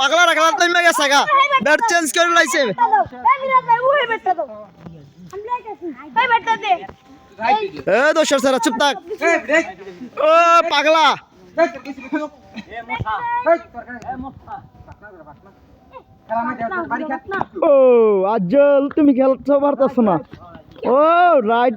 পাগলা রাখলা তুমি গেছে গা। ব্যাট চেঞ্জ করে লাইছে। এ দোষর সারা, চুপ থাক। ও পাগলা। ও আজল তুমি খেলতে পারতেছো না। ও রাইট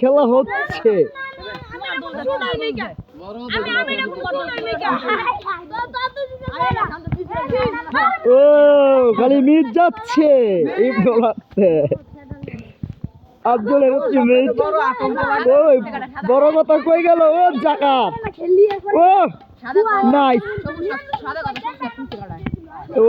খেলা হচ্ছে। ও খালি মিট যাচ্ছে। আব্দুলের ওই বড় কথা কই গেল? ও জাকাত ও নাইস। ও।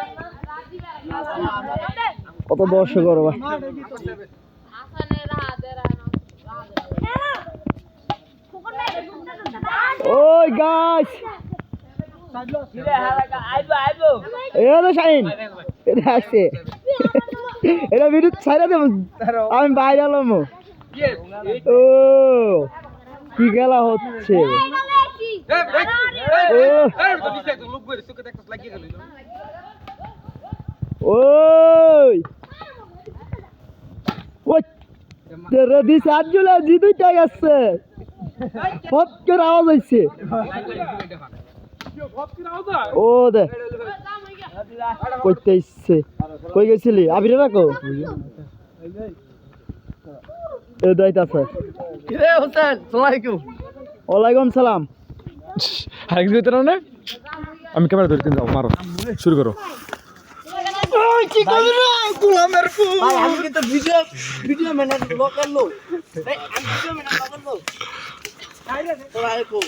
কত দর্শক করবা ওই গাছ এটা বিদ্যুৎ ছাইরা দেব। আমি বাইরে এলাম। ও। কি খেলা হচ্ছে? ওই ওই রেডি সাত জুলাই জি দুইটা গেছে। ফট করে আওয়াজ হয়েছে ও দে। কইতে ইচ্ছে কই গেছিলি? আবিরে রাখো। এ দাইতাছে কিরে হোসেন সালামালাইকুম ওয়ালাইকুম সালাম। আরেক দিতে না? আমি ক্যামেরা ধরে কিনে যাও মারো। শুরু করো। কি করলি গোলামের ফুল। আমি কিন্তু ভিডিও ভিডিও ম্যানেজ লোকাল লোক আমি ভিডিও ম্যানেজ লোকাল লোক সালামালাইকুম